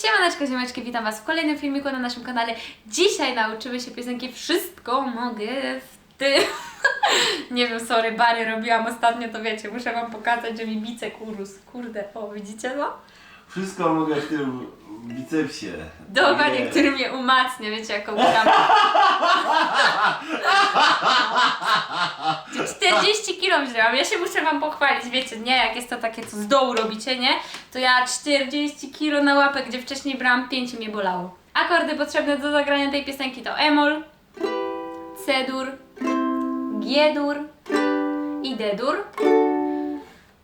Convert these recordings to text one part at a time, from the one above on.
Siemaneczko, ziomeczki, witam Was w kolejnym filmiku na naszym kanale. Dzisiaj nauczymy się piosenki Wszystko mogę w tym. Nie wiem, sorry, bary robiłam ostatnio, to wiecie, muszę Wam pokazać, że mi bicek urósł. Kurde, o, widzicie to? Wszystko mogę w tym bicepsie. Dokładnie, Nie. który mnie umacnia, wiecie, jaką gram. 40 kg wzięłam, ja się muszę Wam pochwalić, wiecie, nie, jak jest to takie, co z dołu robicie, nie? To ja 40 kg na łapę, gdzie wcześniej brałam 5 i mnie bolało. Akordy potrzebne do zagrania tej piosenki to E-moll, C-dur, G-dur i D-dur.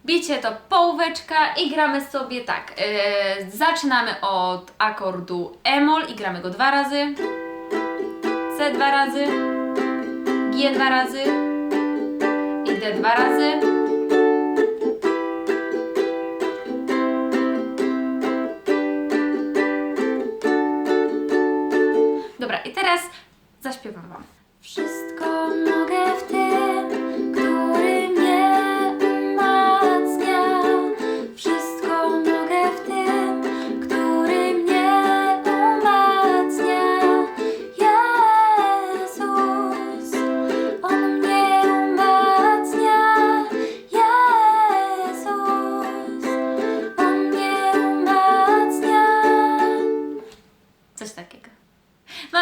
Bicie to połóweczka i gramy sobie tak. Yy, zaczynamy od akordu E-moll i gramy go dwa razy. C dwa razy. G dwa razy. D dwa razy. Dobra, i teraz zaśpiewam Wam. Wszystko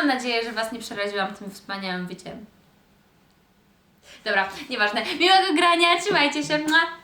Mam nadzieję, że Was nie przeraziłam tym wspaniałym byciem. Dobra, nieważne. Miłego grania, trzymajcie się. Mua.